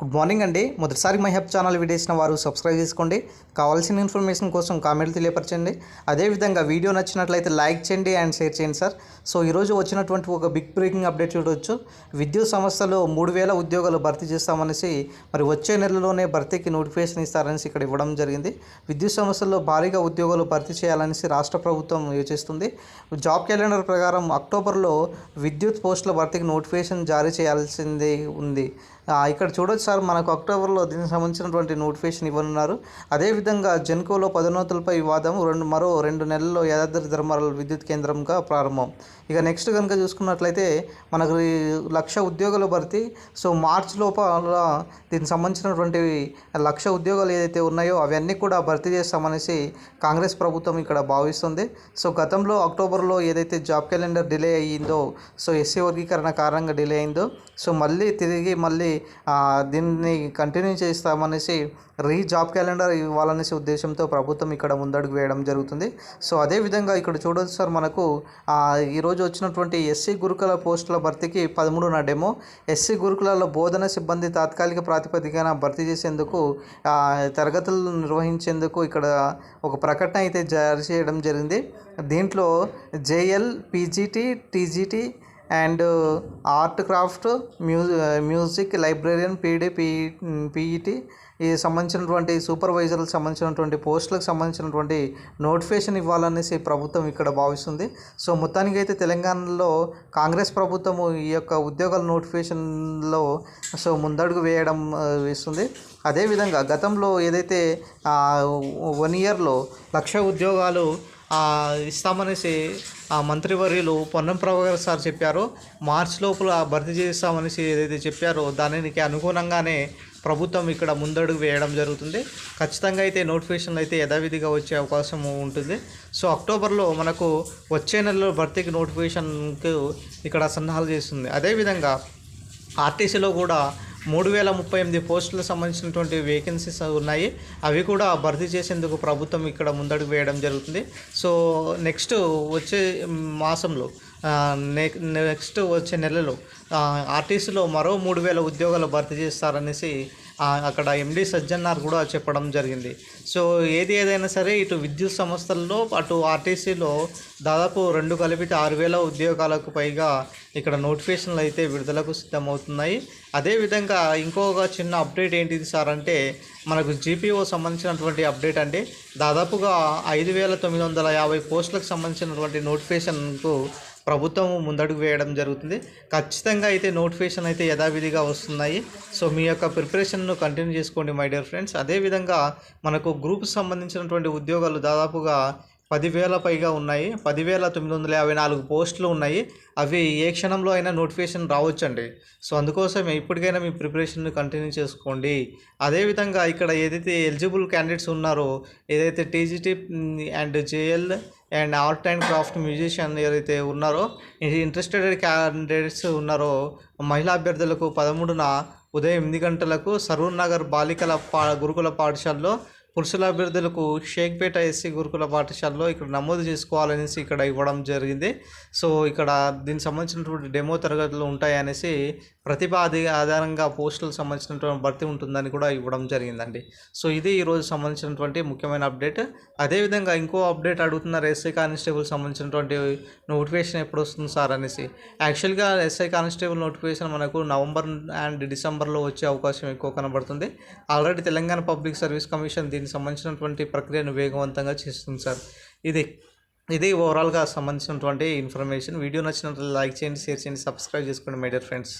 Good morning అండి. మొదటిసారి my help channel వీడియోసిన వారు సబ్స్క్రైబ్ చేసుకోండి. కావాల్సిన ఇన్ఫర్మేషన్ కోసం కామెంట్లు తెలియపరచండి. అదేవిధంగా వీడియో నచ్చినట్లయితే లైక్ చేయండి అండ్ షేర్ చేయండి సార్. సో ఈరోజు వచ్చినటువంటి ఒక బిగ్ బ్రేకింగ్ అప్డేట్ చూడవచ్చు విద్యుత్ సంస్థలో మూడు వేల ఉద్యోగాలు భర్తీ చేస్తామనేసి మరి వచ్చే నెలలోనే భర్తీకి నోటిఫికేషన్ ఇస్తారనేసి ఇక్కడ ఇవ్వడం జరిగింది. విద్యుత్ సంస్థల్లో భారీగా ఉద్యోగాలు భర్తీ చేయాలనేసి రాష్ట్ర ప్రభుత్వం యోచిస్తుంది. జాబ్ క్యాలెండర్ ప్రకారం అక్టోబర్లో విద్యుత్ పోస్టుల భర్తీకి నోటిఫికేషన్ జారీ చేయాల్సింది ఉంది. ఇక్కడ చూడొచ్చు సార్ మనకు అక్టోబర్లో దీనికి సంబంధించినటువంటి నోటిఫికేషన్ ఇవ్వనున్నారు. అదేవిధంగా జెన్కోలో పదోన్నతులపై వివాదం రెండు మరో రెండు నెలల్లో యాదాద్రి ధర్మారాల విద్యుత్ కేంద్రంగా ప్రారంభం. ఇక నెక్స్ట్ కనుక చూసుకున్నట్లయితే మనకు లక్ష ఉద్యోగాలు భర్తీ. సో మార్చ్ లోపల దీనికి సంబంధించినటువంటి లక్ష ఉద్యోగాలు ఏదైతే ఉన్నాయో అవన్నీ కూడా భర్తీ చేస్తామనేసి కాంగ్రెస్ ప్రభుత్వం ఇక్కడ భావిస్తుంది. సో గతంలో అక్టోబర్లో ఏదైతే జాబ్ క్యాలెండర్ డిలే అయ్యిందో సో ఎస్సీ వర్గీకరణ కారణంగా డిలే అయిందో సో మళ్ళీ తిరిగి మళ్ళీ దీన్ని కంటిన్యూ చేస్తామనేసి రీ జాబ్ క్యాలెండర్ ఇవ్వాలనేసి ఉద్దేశంతో ప్రభుత్వం ఇక్కడ ముందడుగు వేయడం జరుగుతుంది. సో అదేవిధంగా ఇక్కడ చూడొచ్చు సార్ మనకు ఈరోజు వచ్చినటువంటి ఎస్సీ గురుకుల పోస్టుల భర్తీకి పదమూడున డెమో ఎస్సీ గురుకులాల్లో బోధన సిబ్బంది తాత్కాలిక ప్రాతిపదికన భర్తీ చేసేందుకు తరగతులు నిర్వహించేందుకు ఇక్కడ ఒక ప్రకటన అయితే జారీ చేయడం జరిగింది. దీంట్లో JL PGT TGT and art craft mu music librarian PD P PET ఈ సంబంధించినటువంటి సూపర్వైజర్లకు సంబంధించినటువంటి పోస్టులకు సంబంధించినటువంటి నోటిఫికేషన్ ఇవ్వాలనేసి ప్రభుత్వం ఇక్కడ భావిస్తుంది. సో మొత్తానికి అయితే తెలంగాణలో కాంగ్రెస్ ప్రభుత్వము ఈ యొక్క ఉద్యోగాల నోటిఫికేషన్లో సో ముందడుగు వేయడం వేస్తుంది. అదేవిధంగా గతంలో ఏదైతే వన్ ఇయర్లో లక్ష ఉద్యోగాలు ఇస్తామనేసి ఆ మంత్రివర్యులు పొన్నం ప్రభాకర్ సార్ చెప్పారు. మార్చ్ లోపల భర్తీ చేస్తామనేసి ఏదైతే చెప్పారో దానికి అనుగుణంగానే ప్రభుత్వం ఇక్కడ ముందడుగు వేయడం జరుగుతుంది. ఖచ్చితంగా అయితే నోటిఫికేషన్లు అయితే యథావిధిగా వచ్చే అవకాశం ఉంటుంది. సో అక్టోబర్లో మనకు వచ్చే నెలలో భర్తీకి నోటిఫికేషన్కు ఇక్కడ సన్నాహాలు చేస్తుంది. అదేవిధంగా ఆర్టీసీలో కూడా మూడు వేల ముప్పై ఎనిమిది పోస్టులకు సంబంధించినటువంటి వేకెన్సీస్ ఉన్నాయి. అవి కూడా భర్తీ చేసేందుకు ప్రభుత్వం ఇక్కడ ముందడుగు వేయడం జరుగుతుంది. సో నెక్స్ట్ వచ్చే మాసంలో నెక్స్ట్ వచ్చే నెలలో ఆర్టీసీలో మరో మూడు వేల ఉద్యోగాలు భర్తీ చేస్తారనేసి అక్కడ ఎండి సజ్జన్నార్ కూడా చెప్పడం జరిగింది. సో ఏది ఏదైనా సరే ఇటు విద్యుత్ సంస్థల్లో అటు ఆర్టీసీలో దాదాపు రెండు కలిపితే ఆరు వేల ఉద్యోగాలకు పైగా ఇక్కడ నోటిఫికేషన్లు అయితే విడుదలకు సిద్ధమవుతున్నాయి. అదేవిధంగా ఇంకొక చిన్న అప్డేట్ ఏంటిది సార్ అంటే మనకు జీపీఓ సంబంధించినటువంటి అప్డేట్ అండి. దాదాపుగా ఐదు వేల తొమ్మిది వందల యాభై పోస్టులకు సంబంధించినటువంటి నోటిఫికేషన్కు ప్రభుత్వం ముందడుగు వేయడం జరుగుతుంది. ఖచ్చితంగా అయితే నోటిఫికేషన్ అయితే యథావిధిగా వస్తున్నాయి. సో మీ యొక్క ప్రిపరేషన్ను కంటిన్యూ చేసుకోండి మై డియర్ ఫ్రెండ్స్. అదేవిధంగా మనకు గ్రూప్ సంబంధించినటువంటి ఉద్యోగాలు దాదాపుగా పదివేల పైగా ఉన్నాయి. పదివేల తొమ్మిది వందల యాభై నాలుగు పోస్టులు ఉన్నాయి. అవి ఏ క్షణంలో అయినా నోటిఫికేషన్ రావచ్చండి. సో అందుకోసం ఇప్పటికైనా మీ ప్రిపరేషన్ను కంటిన్యూ చేసుకోండి. అదేవిధంగా ఇక్కడ ఏదైతే ఎలిజిబుల్ క్యాండిడేట్స్ ఉన్నారో ఏదైతే TGT and JL and art and craft musician ఎవరైతే ఉన్నారో ఇంట్రెస్టెడ్ క్యాండిడేట్స్ ఉన్నారో మహిళా అభ్యర్థులకు పదమూడున ఉదయం ఎనిమిది గంటలకు సరూర్ నగర్ బాలికల పా గురుకుల పాఠశాలలో పురుషుల అభ్యర్థులకు షేక్పేట ఎస్సీ గురుకుల పాఠశాలలో ఇక్కడ నమోదు చేసుకోవాలనేసి ఇక్కడ ఇవ్వడం జరిగింది. సో ఇక్కడ దీనికి సంబంధించినటువంటి డెమో తరగతులు ఉంటాయనేసి ప్రతిభ ఆది ఆధారంగా పోస్టులకు సంబంధించినటువంటి భర్తీ ఉంటుందని కూడా ఇవ్వడం జరిగిందండి. సో ఇది ఈరోజు సంబంధించినటువంటి ముఖ్యమైన అప్డేట్. అదేవిధంగా ఇంకో అప్డేట్ అడుగుతున్నారు ఎస్ఐ కానిస్టేబుల్ సంబంధించినటువంటి నోటిఫికేషన్ ఎప్పుడు వస్తుంది సార్ అనేసి. యాక్చువల్గా ఎస్ఐ కానిస్టేబుల్ నోటిఫికేషన్ మనకు నవంబర్ అండ్ డిసెంబర్లో వచ్చే అవకాశం ఎక్కువ కనబడుతుంది. Already Telangana public service commission దీనికి సంబంధించినటువంటి ప్రక్రియను వేగవంతంగా చేస్తుంది సార్. ఇది ఇది ఓవరాల్గా సంబంధించినటువంటి ఇన్ఫర్మేషన్. వీడియో నచ్చినట్లు లైక్ చేయండి షేర్ చేయండి సబ్స్క్రైబ్ చేసుకోండి మై డియర్ ఫ్రెండ్స్.